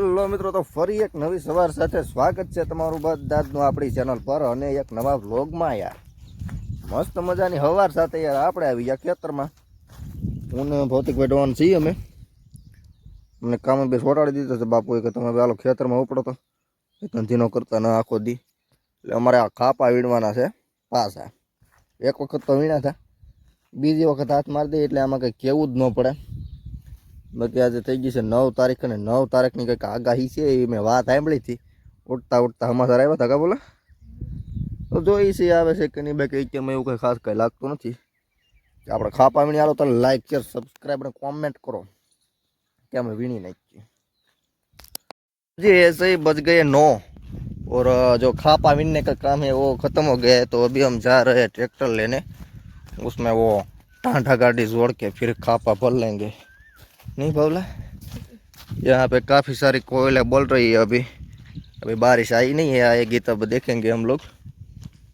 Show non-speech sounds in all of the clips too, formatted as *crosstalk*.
Hello મિત્રો, તો ફરી એક નવી સવાર સાથે સ્વાગત છે તમારું બધાનું આપણી ચેનલ પર અને એક નવા વ્લોગમાં યાર. મસ્ત મજાની હવાર સાથે યાર આપણે આવી ગયા ખેતરમાં. હું ભૌતિક ડોન છીએ અમે. અમને કામે બે સોટાડી દીધો છે બાપુએ કે તમે પેલો ખેતરમાં ઉપડો તો. એ ધંધીનો કરતા ન આખો દી. એટલે અમારે આ ખાપા વીણવાના છે પાછા. એક વખત તો વીણા હતા બીજી વખત હાથ મારી દઈએ એટલે આમાં કંઈ કહેવું જ ન પડે. બાકી આજે થઈ ગઈ છે નવ તારીખ અને નવ તારીખની કંઈક આગાહી છે એ મેં વાત સાંભળી હતી ઉઠતા ઉઠતા સમાચાર આવ્યા હતા કા બોલા તો જોઈ છે આવે છે કે નહીં બાકી અત્યારમાં એવું કંઈ ખાસ કંઈ લાગતું નથી કે આપણે ખાપા વીણી આલો તો લાઈક શેર સબસ્ક્રાઈબ અને કોમેન્ટ કરો કે અમે વીણી નાખીએ जी ऐसे ही बज गए नौ और अ, जो खापा वीनने का काम है वो ख़त्म हो गया है तो अभी हम जा रहे हैं ट्रैक्टर लेने उसमें वो टांठा गाड़ी जोड़ के फिर खापा भर लेंगे नहीं बोला यहाँ पे काफ़ी सारी कोयले बोल रही है अभी। अभी बारिश आई नहीं है, आएगी तब देखेंगे हम लोग।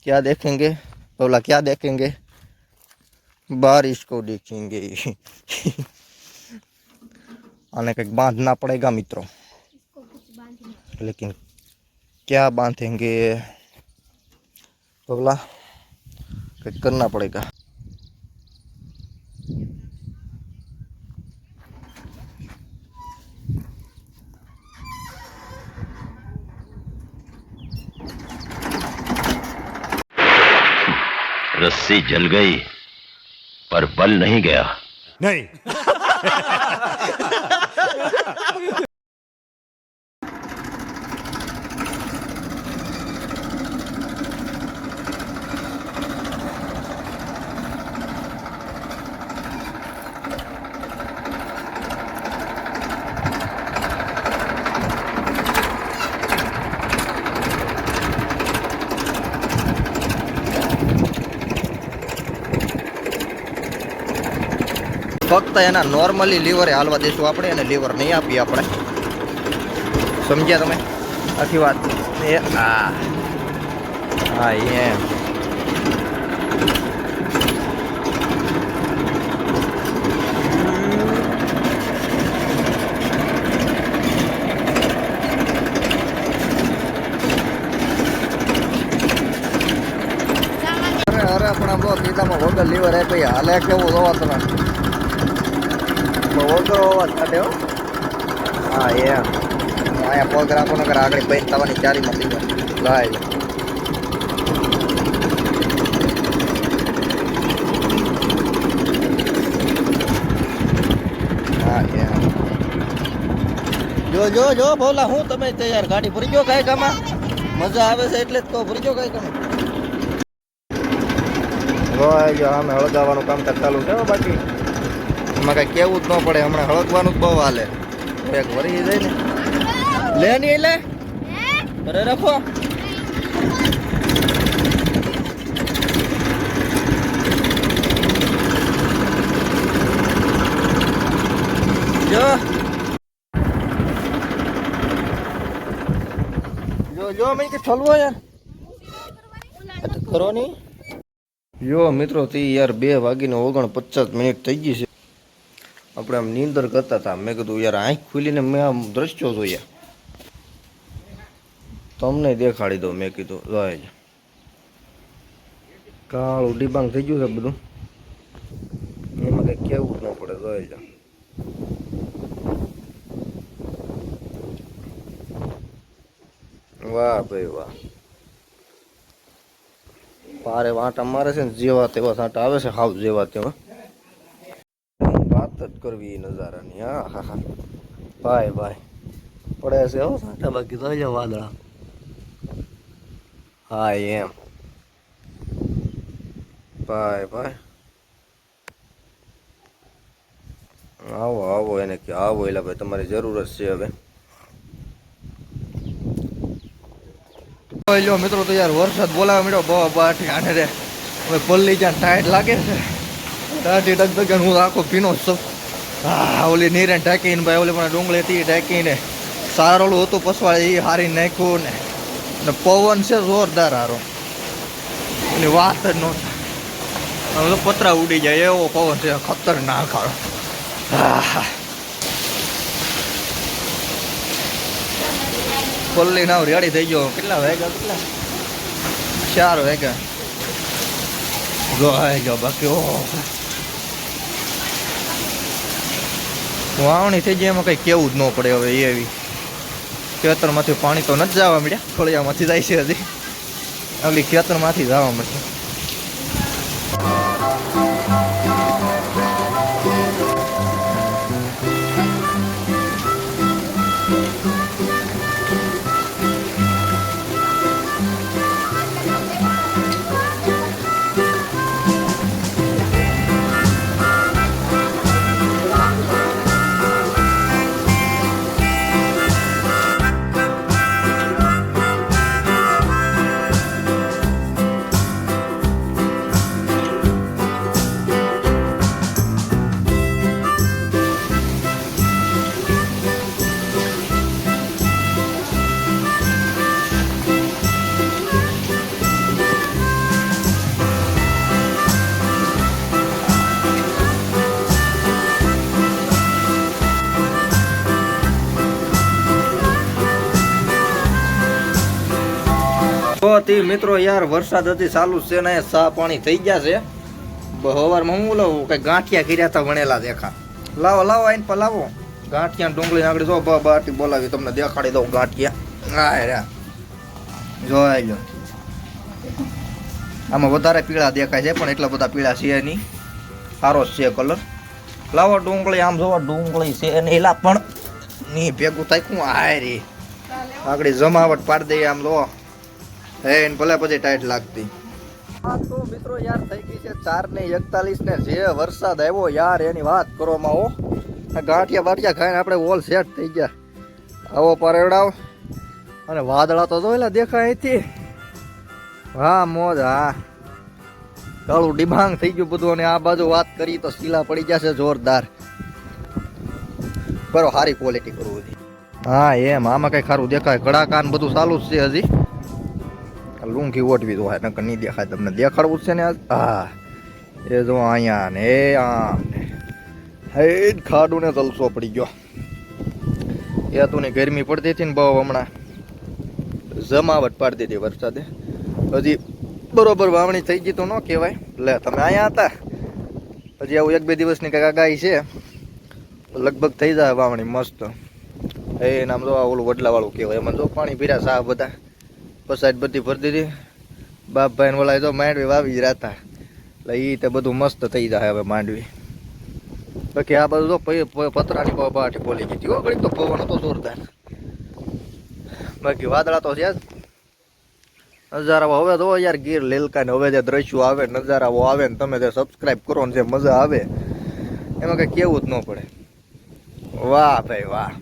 क्या देखेंगे? बोला क्या देखेंगे? बारिश को देखेंगे। *laughs* आने का बांधना पड़ेगा मित्रों। लेकिन क्या बांधेंगे? बोला करना पड़ेगा। रस्सी जल गई पर बल नहीं गया नहीं ફક્ત એના નોર્મલી લીવરે હાલવા દઈશું આપણે અને લીવર નહીં આપીએ આપણે. સમજ્યા તમે? આખી વાત. એ હા એમ. અરે પણ આમ વગર લીવર આપી હાલે, કેવું જોવા તમે? વગર અવાજ કાઢે હો હા એમ. અહીંયા રાખો નકર આગળ બેન થવાની ચારીમાં થઈ જાય લાય જો જો જો, ભોલા, હું તમે તૈયાર? ગાડી ભરી ગયો કાંઈ કામાં મજા આવે છે એટલે જ કહો, ભરી ગયો કાંઈ કામ હોય જો, આમે હળગાવાનું કામ ચાલુ છે બાકી. એમાં કઈ કેવું જ ન પડે, હમણાં હળકવાનું જ બહુ હાલે. એક વરી જાય ને. લે નહીં લે. અરે રાખો. જો. જો જો, મેં, કે ઠલવો યાર. કરો નહીં જો મિત્રો, તે યાર બે વાગીને ઓગણ પચાસ મિનિટ થઈ ગઈ છે. આપણે આમ નીંદર કરતા હતા. મેં કીધું, યાર, આંખ ખુલીને મેં આમ દ્રશ્યો જોયા. તમને દેખાડી દઉં, મેં કીધું. જોઈ કાળું ડિબાંગ થઈ ગયું છે બધું. એમાં કંઈ કહેવું જ ન પડે. જોઈ વાહ ભાઈ વાહ. પારે વાંટા મારે છે ને, જેવા તેવા સાંટા આવે છે, હાવ જેવા તેવા. વાત જ કરવી નજારાની, હા હા હા. ભાઈ ભાઈ. પડે છે, હો સાંટા બાકી તો જાય વાદળા. હા, એમ. ભાઈ ભાઈ. આવો આવો, એને કે આવો એટલે ભાઈ, તમારી જરૂર જ છે હવે. લ્યો, મિત્રો, તો યાર વરસાદ બોલાવા મળ્યો, બહુ બાઠી આને રે. હવે પલ્લી જ્યાં ટાઈટ લાગે છે ટાટી ટક હું આખો પીનો છું. હા ઓલી નીરે ઢાંકીને ભાઈ, ઓલી પણ ડુંગળીથી ઢાંકીને સારોલું હતું પસવાળે, એ હારી નાખ્યું ને. ને પવન છે જોરદાર હારો. એની વાત જ ન પતરા ઉડી જાય, એવો પવન છે, ખતરનાક હારો. હા પલ્લી નાવ રેડી થઈ ગયો. કેટલા વાગ્યા, કેટલા? ચાર વાગ્યા. ગયો, બાકી ઓહો. વાવણી થઈ જાય એમાં કઈ કેવું જ ન પડે હવે એવી. ખેતરમાંથી પાણી તો નથી જવા મળ્યા ફળિયામાંથી જાય છે હજી. ઓલી ખેતરમાંથી જવા મળશે તો મિત્રો, યાર, વરસાદ હતી ચાલુ છે ને, સા પાણી થઈ ગયા છે. હવારમાં હું લાવું કઈ ગાંઠિયા કર્યા હતા વણેલા દેખા લાવો લાવો, આઈને પલાવો લાવો. ગાંઠિયા ડુંગળી આગળ જો બાટી બોલાવી, તમને દેખાડી દઉં ગાંઠિયા. હા રે. જોઈ લો આમાં વધારે પીળા દેખાય છે, પણ એટલા બધા પીળા છે નહીં. સારો છે કલર લાવો, ડુંગળી, આમ જોવા, ડુંગળી છે અને એલા પણ ની ભેગું થાય. શું આય રે. આગળ જમાવટ પાડી દઈએ આમ લો હે, એને ભલે પછી ટાઈટ લાગતી. હા, તો મિત્રો યાર થઈ ગઈ છે ચાર ને એકતાલીસ ને જે વરસાદ આવ્યો યાર, એની વાત કરવામાં હો. આ ગાંઠિયા બાટિયા ખાઈને આપણે ઓલ સેટ થઈ ગયા. આવો પરેવડાવ. અને વાદળા તો જોયેલા દેખાય અહીંથી. હા, મોજ, હા. કાળું ડિભાંગ થઈ ગયું બધું અને આ બાજુ વાત કરી તો શીલા પડી જશે જોરદાર. બરો સારી ક્વોલિટી કરવું હા, એમ, આમાં કઈ ખારું દેખાય. કડાકાન બધું ચાલુ જ છે હજી. આ લૂંઘી ઓટવી તો નકર નહીં દેખાય તમને દેખાડવું છે ને હા એ જો અહીંયા ને એ ને હે જ ખાડું ને જલસો પડી ગયો. એ તું ને ગરમી પડતી હતી ને બહુ હમણાં. જમાવટ પાડતી હતી વરસાદે. હજી બરોબર વાવણી થઈ ગઈ તો ન કહેવાય. લે, તમે અહીંયા હતા. હજી આવું એક બે દિવસની કંઈક આગાહી છે. લગભગ થઈ જાય વાવણી મસ્ત. એ નામ જો આ ઓલું વડલાવાળું કહેવાય. એમાં જો પાણી પીરા સાફ બધા. પસાટ બધી ભરી દીધી. બાપભાઈને ને ઓલા તો માંડવી વાવી જ રહેતા એટલે એ તે બધું મસ્ત થઈ જાય હવે માંડવી. બાકી આ બધું તો પતરાની પબાટી બોલી ગઈ હતી ઘડીક તો પવન હતો જોરદાર. બાકી વાદળા તો છે નજારા હવે તો યાર ગીર લીલકા ને હવે જે દ્રશ્યો આવે, નજારાઓ આવે ને તમે જે સબસ્ક્રાઈબ કરો ને જે મજા આવે, એમાં કઈ કેવું જ ન પડે. વાહ ભાઈ વાહ.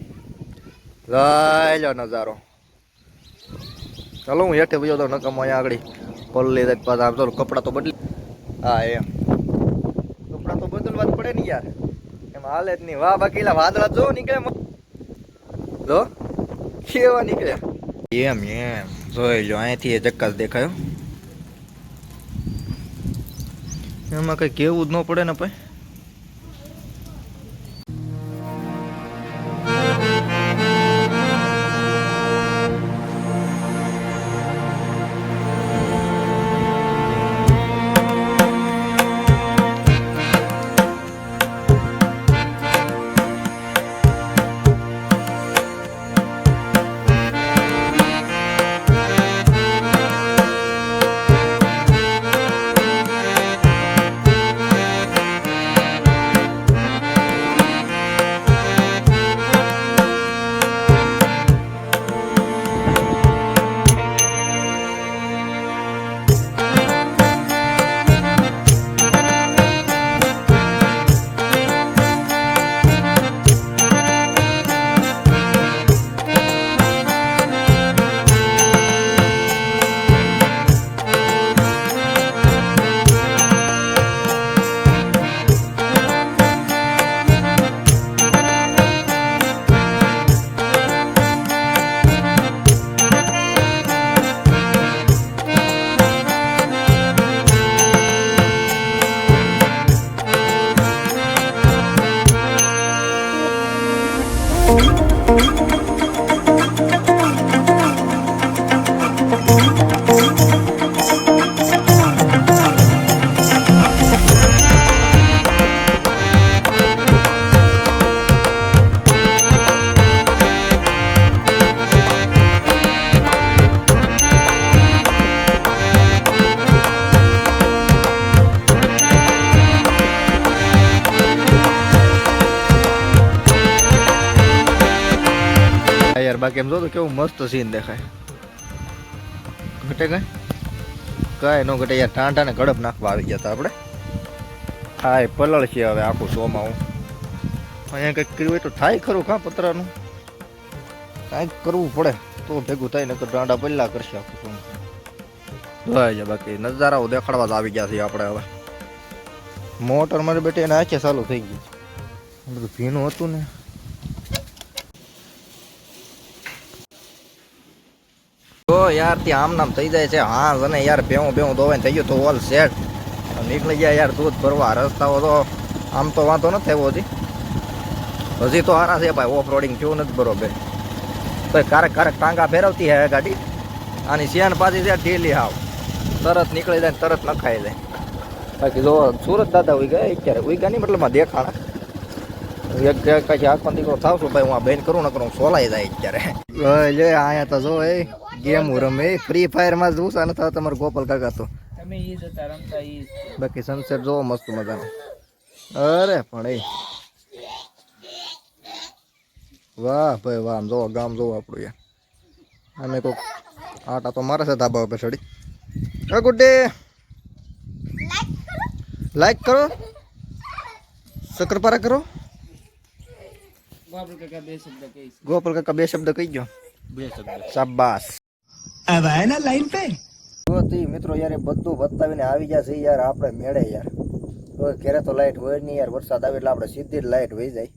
લઈ લો નજારો. ચાલો, હું હેઠે બીજો તો નકમ અહીંયા આગળ પલ્લી દે પાછા આમ તો કપડાં તો બદલી હા, એમ. કપડાં તો બદલવા જ પડે ને યાર. એમ હાલે જ નહીં. વાહ બાકી વાદળા. જો, નીકળે લો જો કેવા નીકળે? એમ એમ. જોઈ લો અહીંથી એ ચક્કર દેખાયો. એમાં કઈ કેવું જ ન પડે ને ભાઈ. બાકી એમ જો તો કેવું મસ્ત સીન દેખાય. ઘટે કઈ? કાંઈ ન ઘટે, યાર ટાંટા ને ગડપ નાખવા આવી ગયા હતા આપણે. હા એ પલળ છે હવે આખું શોમાં હું. અહીંયા કંઈક કર્યું હોય તો થાય ખરું કાં પતરાનું? કાંઈક કરવું પડે, તો ભેગું થાય, નકર ડાંડા પલ્લા કરશે આખું જાય બાકી, નજારાઓ દેખાડવા જ આવી ગયા છે આપણે હવે. મોટર મારી બેટી એને આંખે ચાલુ થઈ ગઈ બધું ભીનું હતું ને. યાર, ત્યાં આમ નામ થઈ જાય છે. હા અને યાર ભેવું ભેવું ધોવાઈને થઈ ગયું તો ઓલ સેટ નીકળી ગયા યાર દૂધ ભરવા. રસ્તાઓ તો આમ તો વાંધો નથી થયો હજી. હજી તો હારા છે ભાઈ ઓફ રોડિંગ થયું નથી બરોબર. તો કારક કારક ટાંગા ફેરવતી હે ગાડી. આની શિયાન પાછી છે ઢીલી હાવ. તરત નીકળી જાય તરત નખાઈ જાય. બાકી જો સુરત દાદા ઉઈ ગયા અત્યારે ઉઈ ગયા નહીં, મતલબ દેખાણા. એક એક પછી આખો દીકરો થાવ છું ભાઈ હું આ બેન કરું ન કરું સોલાઈ જાય અત્યારે. લે અહીંયા તો જો એ ગેમ રમે. ફ્રી ફાયરમાં જોસા ન થતા તમારે ગોપાલ કાકા તો. તમે એ જતા રમતા એ બાકી સનસેટ જોવો મસ્ત મજાનો. અરે પણ એ. વાહ ભાઈ વાહ આમ જોવો ગામ જોવો આપણું યાર. અને કોક આટા તો મારે છે ધાબા ઉપર ચડી. ગુડ ડે લાઈક કરો. શક્કરપારા કરો. ગોપાલ કાકા બે શબ્દ કહી ગોપાલ કાકા બે શબ્દ કહી ગયો બે શબ્દ. શાબાશ. હવે એના લાઈન પે. જો તી મિત્રો યાર બધું બતાવીને આવી ગયા છે યાર આપણે મેળે યાર. તો ઘેરે તો લાઇટ હોય નહીં યાર વરસાદ આવે એટલે આપણે સીધી જ લાઈટ વહી જાય.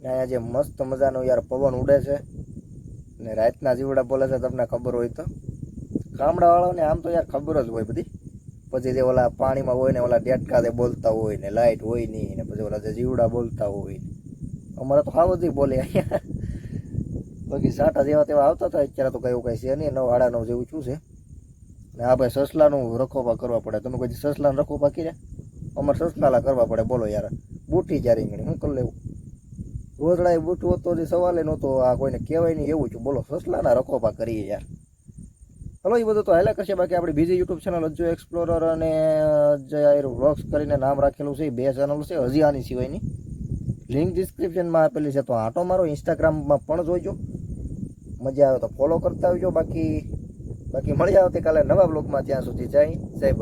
ને અહીંયા જે મસ્ત મજાનો યાર પવન ઉડે છે. ને રાતના જીવડા બોલે છે તમને ખબર હોય તો. ગામડાવાળાને આમ તો યાર ખબર જ હોય બધી. પછી જે ઓલા પાણીમાં હોય ને ઓલા ડેટકા જે બોલતા હોય ને લાઇટ હોય નહીં ને પછી ઓલા જે જીવડા બોલતા હોય અમારે તો હાવ જ બોલે અહીંયા. બાકી સાટા જેવા તેવા આવતા હતા, અત્યારે તો કયું કઈ છે નહીં. નવ આડા નવ જેવું શું છે. ને આ ભાઈ સસલાનું રખોપા કરવા પડે. તમે કોઈ સસલાનું રખોપા કર્યા? અમારે સસલાલા કરવા પડે. બોલો યાર. બુઠી જ્યારે શું કરી લેવું? રોજડા બુઠું હતો જે સવાલે નહોતો. આ કોઈને કહેવાય નહીં, એવું છું. બોલો, સસલાના રખોપા કરીએ યાર. હલો એ બધું તો હેલા કરશે. બાકી આપણી બીજી યુટ્યુબ ચેનલ જો એક્સપ્લોરર અને જે વ્લોગ્સ કરીને નામ રાખેલું છે. બે ચેનલ છે. હજી આની સિવાયની. લિંક ડિસ્ક્રિપ્શનમાં આપેલી છે. તો આટો મારો ઇન્સ્ટાગ્રામમાં પણ જોઈજો. મજા આવે તો ફોલો કરતા આવજો. બાકી બાકી મળી આવતીકાલે નવા બ્લોગમાં ત્યાં સુધી જય જય